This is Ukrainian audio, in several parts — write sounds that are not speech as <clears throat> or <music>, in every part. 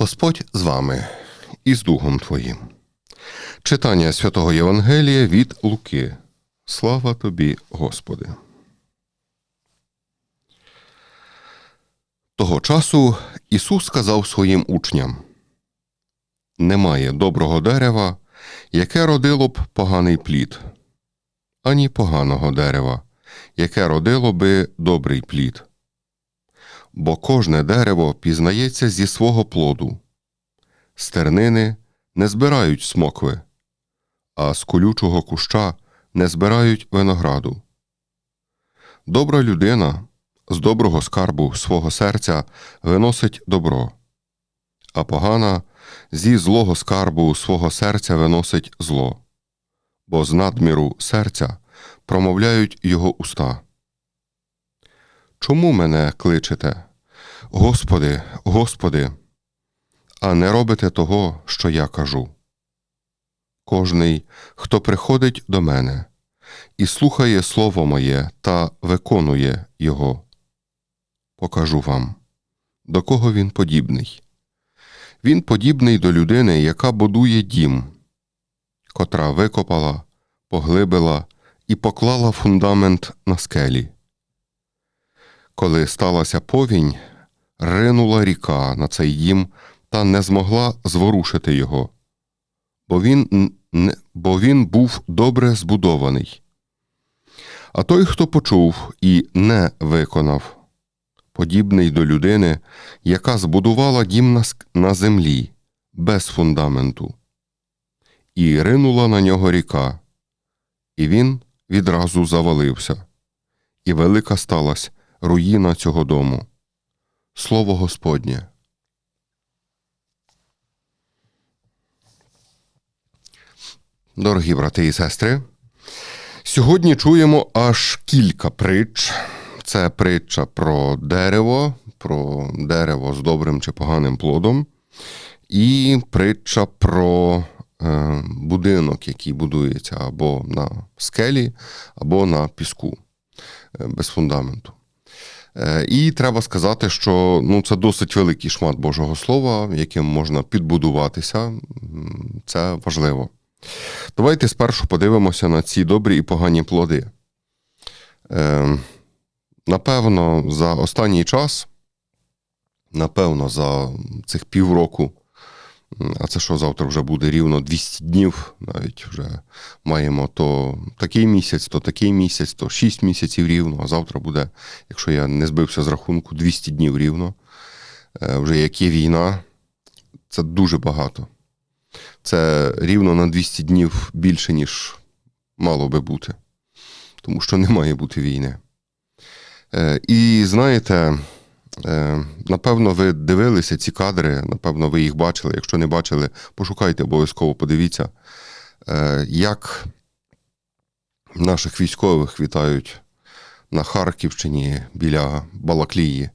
Господь з вами і з Духом Твоїм. Читання святого Євангелія від Луки. Слава тобі, Господи. Того часу Ісус сказав своїм учням: Немає доброго дерева, яке родило б поганий плід, ані поганого дерева, яке родило би добрий плід. Бо кожне дерево пізнається зі свого плоду. Стернини не збирають смокви, а з колючого куща не збирають винограду. Добра людина з доброго скарбу свого серця виносить добро, а погана зі злого скарбу свого серця виносить зло, бо з надміру серця промовляють його уста. Чому мене кличете? Господи, Господи, а не робите того, що я кажу. Кожний, хто приходить до мене і слухає Слово моє та виконує його, покажу вам, до кого він подібний. Він подібний до людини, яка будує дім, котра викопала, поглибила і поклала фундамент на скелі. Коли сталася повінь, ринула ріка на цей дім та не змогла зворушити його, бо він, бо він був добре збудований. А той, хто почув і не виконав, подібний до людини, яка збудувала дім на, землі без фундаменту, і ринула на нього ріка, і він відразу завалився, і велика сталась руїна цього дому. Слово Господнє. Дорогі брати і сестри, сьогодні чуємо аж кілька притч. Це притча про дерево, про дерево з добрим чи поганим плодом, і притча про е, будинок, який будується або на скелі, або на піску е, без фундаменту. Е, І треба сказати, що ну, це досить великий шмат Божого Слова, яким можна підбудуватися. Це важливо. Давайте спершу подивимося на ці добрі і погані плоди. Е, Напевно, за останній час, напевно, за цих півроку, а це що завтра вже буде рівно 200 днів, навіть вже маємо то такий місяць, то такий місяць, то 6 місяців рівно, а завтра буде, якщо я не збився з рахунку, 200 днів рівно. Е, Вже як є війна, це дуже багато. Це рівно на 200 днів більше, ніж мало би бути, тому що не має бути війни. Е, І знаєте, напевно, ви дивилися ці кадри, напевно, ви їх бачили. Якщо не бачили, пошукайте, обов'язково подивіться, е, як наших військових вітають на Харківщині біля Балаклії.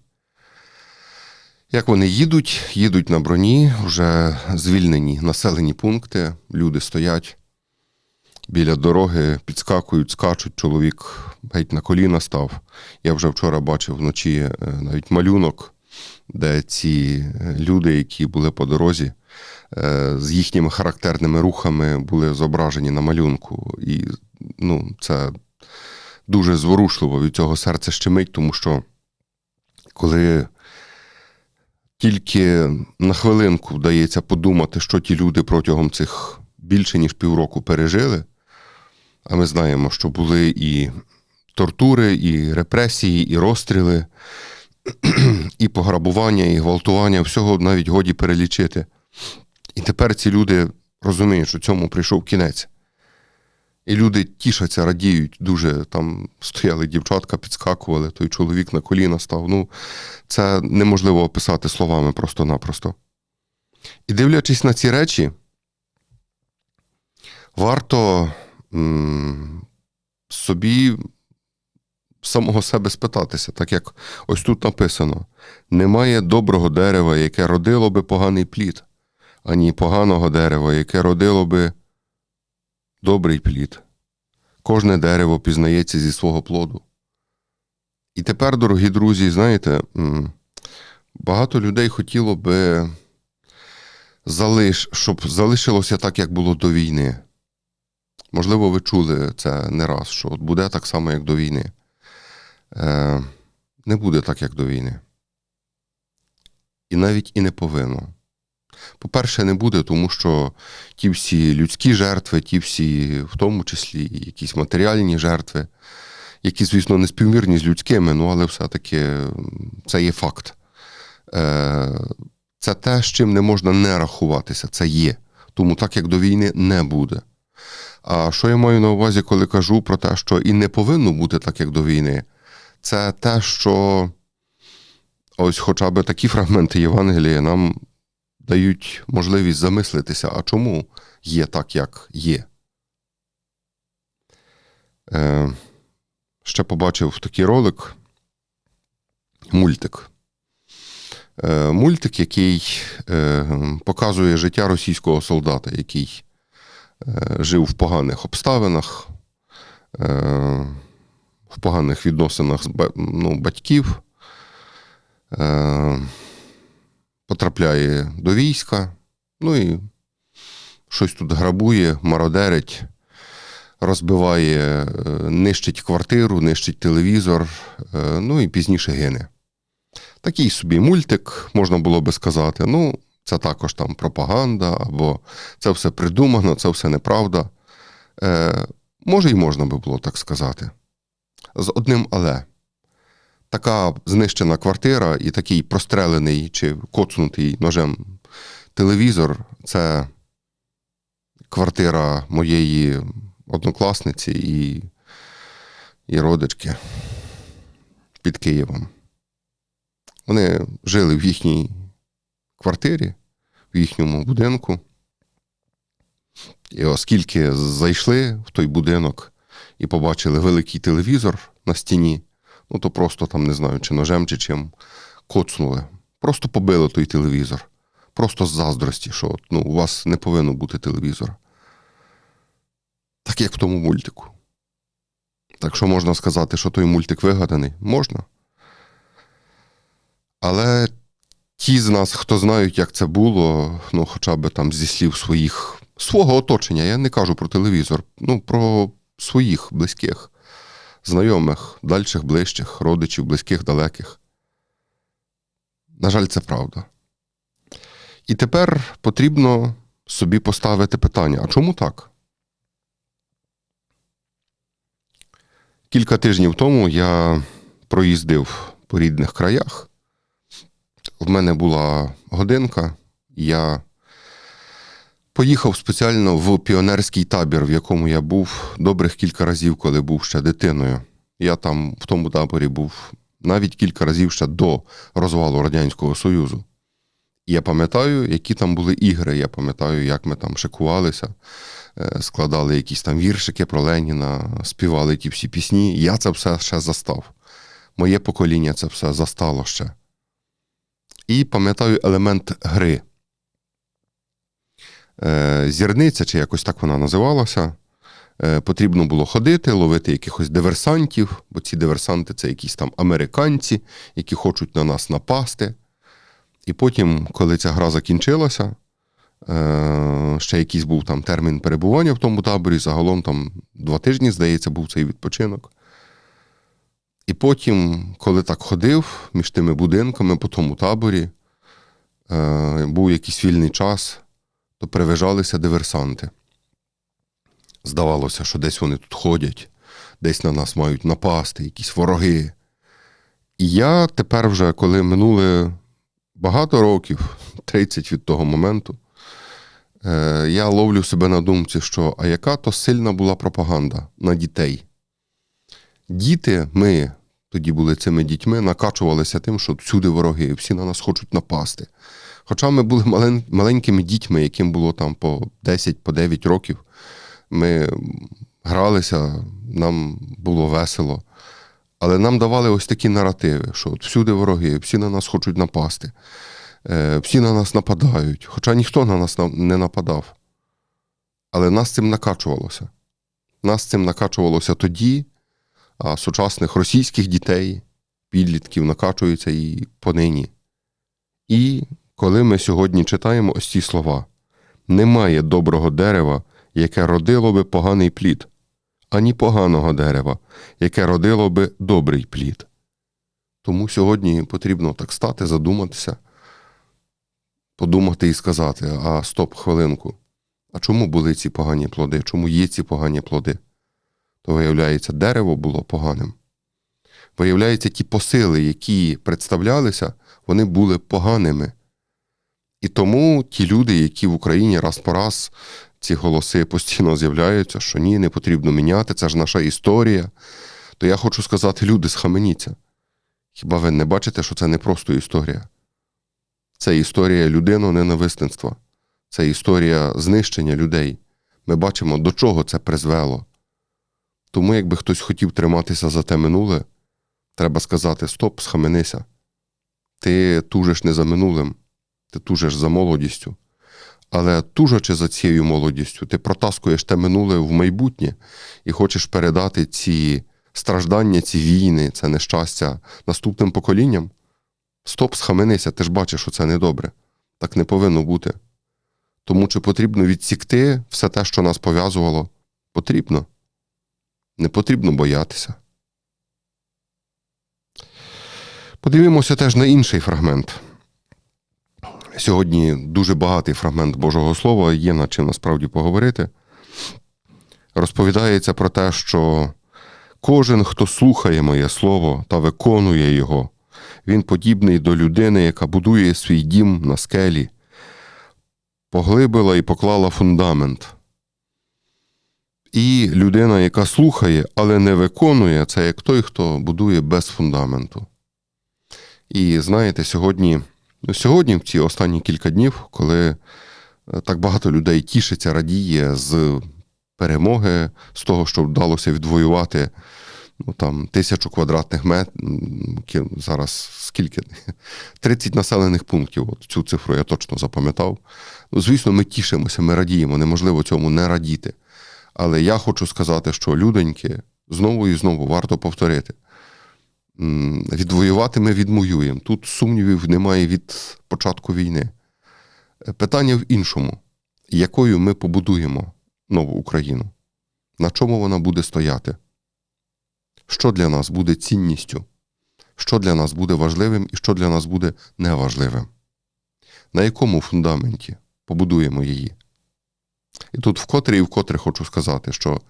Як вони їдуть, їдуть на броні, вже звільнені населені пункти, люди стоять біля дороги, підскакують, скачуть, чоловік геть на коліна став. Я вже вчора бачив вночі е, навіть малюнок, де ці е, люди, які були по дорозі, е, з їхніми характерними рухами були зображені на малюнку. І ну, це дуже зворушливо від цього серце щемить, тому що коли тільки на хвилинку вдається подумати, що ті люди протягом цих більше ніж півроку пережили. А ми знаємо, що були і тортури, і репресії, і розстріли, <clears throat> і пограбування, і гвалтування, всього навіть годі перелічити. І тепер ці люди розуміють, що цьому прийшов кінець. І люди тішаться, радіють дуже. Там стояли дівчатка, підскакували, той чоловік на коліна став. Ну, це неможливо описати словами просто-напросто. І дивлячись на ці речі, варто собі самого себе спитатися, так як ось тут написано: немає доброго дерева, яке родило би поганий плід, ані поганого дерева, яке родило би добрий плід. Кожне дерево пізнається зі свого плоду. І тепер, дорогі друзі, знаєте, багато людей хотіло би залиш, щоб залишилося так, як було до війни. Можливо, ви чули це не раз, що от буде так само, як до війни. Е, не буде так, як до війни. І навіть і не повинно. По-перше, не буде, тому що ті всі людські жертви, ті всі, в тому числі, якісь матеріальні жертви, які, звісно, не співмірні з людськими, ну але все-таки це є факт. Е, Це те, з чим не можна не рахуватися, це є. Тому так, як до війни, не буде. А що я маю на увазі, коли кажу про те, що і не повинно бути так, як до війни, це те, що ось хоча б такі фрагменти Євангелія нам дають можливість замислитися, а чому є так, як є. Е, ще побачив такий ролик, мультик. Е, мультик, який е, показує життя російського солдата, який жив в поганих обставинах, е, в поганих відносинах з ну, батьків, е, потрапляє до війська, ну і щось тут грабує, мародерить, розбиває, е, нищить квартиру, нищить телевізор, е, ну і пізніше гине. Такий собі мультик, можна було би сказати. Ну, це також там пропаганда, або це все придумано, це все неправда. Е, може, і можна би було так сказати. З одним але. Така знищена квартира і такий прострелений чи коцнутий ножем телевізор це квартира моєї однокласниці і, і родички під Києвом. Вони жили в їхній квартирі, в їхньому будинку. І оскільки зайшли в той будинок і побачили великий телевізор на стіні, ну то просто там не знаю, чи ножем, чи чим коцнули. Просто побили той телевізор. Просто з заздрості, що ну, у вас не повинно бути телевізора. Так як в тому мультику. Так що можна сказати, що той мультик вигаданий? Можна. Але ті з нас, хто знають, як це було, ну, хоча б там зі слів своїх, свого оточення, я не кажу про телевізор, ну, про своїх близьких, знайомих, дальших, ближчих, родичів, близьких, далеких. На жаль, це правда. І тепер потрібно собі поставити питання: а чому так? Кілька тижнів тому я проїздив по рідних краях. В мене була годинка, я поїхав спеціально в піонерський табір, в якому я був добрих кілька разів, коли був ще дитиною. Я там в тому таборі був навіть кілька разів ще до розвалу Радянського Союзу. Я пам'ятаю, які там були ігри. Я пам'ятаю, як ми там шикувалися, е, складали якісь там віршики про Леніна, співали ті всі пісні. Я це все ще застав. Моє покоління це все застало ще. І пам'ятаю елемент гри. Е, Зірниця, чи якось так вона називалася. Е, Потрібно було ходити, ловити якихось диверсантів, бо ці диверсанти це якісь там американці, які хочуть на нас напасти. І потім, коли ця гра закінчилася, е, ще якийсь був там термін перебування в тому таборі, загалом там два тижні, здається, був цей відпочинок. І потім, коли так ходив між тими будинками по тому таборі, е, був якийсь вільний час, то привижалися диверсанти. Здавалося, що десь вони тут ходять, десь на нас мають напасти, якісь вороги. І я тепер вже, коли минули багато років, <laughs> 30 від того моменту, е, я ловлю себе на думці, що а яка то сильна була пропаганда на дітей. Діти, ми тоді були цими дітьми, накачувалися тим, що всюди вороги, всі на нас хочуть напасти. Хоча ми були маленькими дітьми, яким було там по 10, по 9 років, ми гралися, нам було весело. Але нам давали ось такі наративи, що от всюди вороги, всі на нас хочуть напасти, е, всі на нас нападають. Хоча ніхто на нас не нападав. Але нас цим накачувалося. Нас цим накачувалося тоді, а сучасних російських дітей, підлітків накачуються і понині. І коли ми сьогодні читаємо ось ці слова: немає доброго дерева, яке родило би поганий плід, ані поганого дерева, яке родило би добрий плід. Тому сьогодні потрібно так стати, задуматися, подумати і сказати: а стоп, хвилинку. А чому були ці погані плоди? Чому є ці погані плоди? То виявляється, дерево було поганим. Виявляється, ті посили, які представлялися, вони були поганими. І тому ті люди, які в Україні раз по раз ці голоси постійно з'являються, що ні, не потрібно міняти, це ж наша історія. То я хочу сказати, люди, схаменіться. Хіба ви не бачите, що це не просто історія? Це історія людино-ненависництва, це історія знищення людей. Ми бачимо, до чого це призвело. Тому, якби хтось хотів триматися за те минуле, треба сказати: стоп, схаменися. Ти тужиш не за минулим, ти тужиш за молодістю. Але тужачи за цією молодістю, ти протаскуєш те минуле в майбутнє і хочеш передати ці страждання, ці війни, це нещастя наступним поколінням. Стоп, схаменися, ти ж бачиш, що це недобре. Так не повинно бути. Тому чи потрібно відсікти все те, що нас пов'язувало? Потрібно. Не потрібно боятися. Подивімося теж на інший фрагмент. Сьогодні дуже багатий фрагмент Божого Слова, є над чим насправді поговорити. Розповідається про те, що кожен, хто слухає моє слово та виконує його, він подібний до людини, яка будує свій дім на скелі, поглибила і поклала фундамент. І людина, яка слухає, але не виконує, це як той, хто будує без фундаменту. І знаєте, сьогодні, ну, сьогодні, в ці останні кілька днів, коли е, так багато людей тішиться, радіє з перемоги, з того, що вдалося відвоювати ну, там, тисячу квадратних метрів, зараз скільки? <laughs> 30 населених пунктів. От Цю цифру я точно запам'ятав. Ну, Звісно, ми тішимося, ми радіємо, неможливо цьому не радіти. Але я хочу сказати, що людоньки знову і знову варто повторити. Відвоювати ми відмоюємо. Тут сумнівів немає від початку війни. Питання в іншому: якою ми побудуємо нову Україну? На чому вона буде стояти? Що для нас буде цінністю? Що для нас буде важливим і що для нас буде неважливим? На якому фундаменті побудуємо її? І тут вкотре і вкотре хочу сказати, що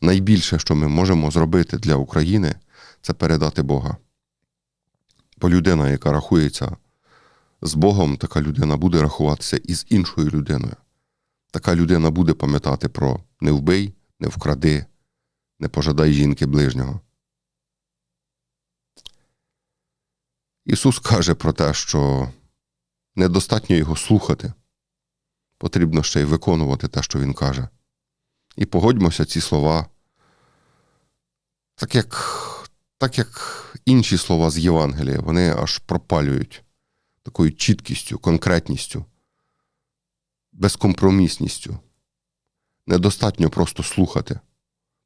найбільше, що ми можемо зробити для України, це передати Бога. Бо людина, яка рахується з Богом, така людина буде рахуватися із іншою людиною. Така людина буде пам'ятати про не вбий, не вкради, не пожадай жінки ближнього. Ісус каже про те, що недостатньо його слухати, потрібно ще й виконувати те, що Він каже. І погодьмося ці слова, так як так як інші слова з Євангелія, вони аж пропалюють такою чіткістю, конкретністю, безкомпромісністю. Недостатньо просто слухати,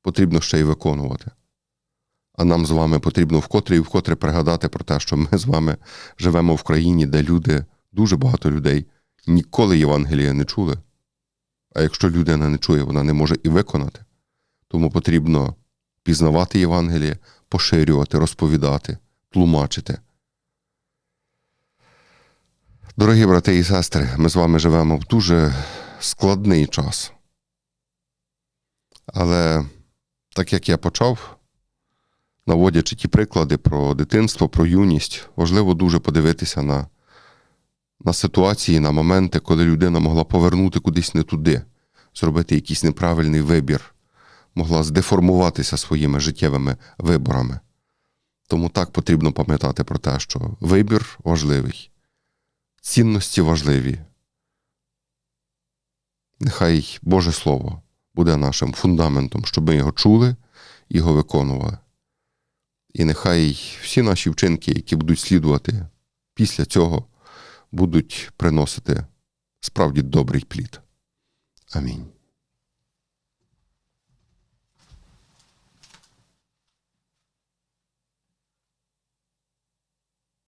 потрібно ще й виконувати. А нам з вами потрібно вкотре і вкотре пригадати про те, що ми з вами живемо в країні, де люди, дуже багато людей, ніколи Євангелія не чули. А якщо людина не чує, вона не може і виконати. Тому потрібно пізнавати Євангеліє, поширювати, розповідати, тлумачити. Дорогі брати і сестри, ми з вами живемо в дуже складний час. Але так як я почав, наводячи ті приклади про дитинство, про юність, важливо дуже подивитися на на ситуації, на моменти, коли людина могла повернути кудись не туди, зробити якийсь неправильний вибір могла здеформуватися своїми життєвими виборами. Тому так потрібно пам'ятати про те, що вибір важливий, цінності важливі. Нехай Боже Слово буде нашим фундаментом, щоб ми його чули його виконували. І нехай всі наші вчинки, які будуть слідувати після цього, будуть приносити справді добрий плід. Амінь.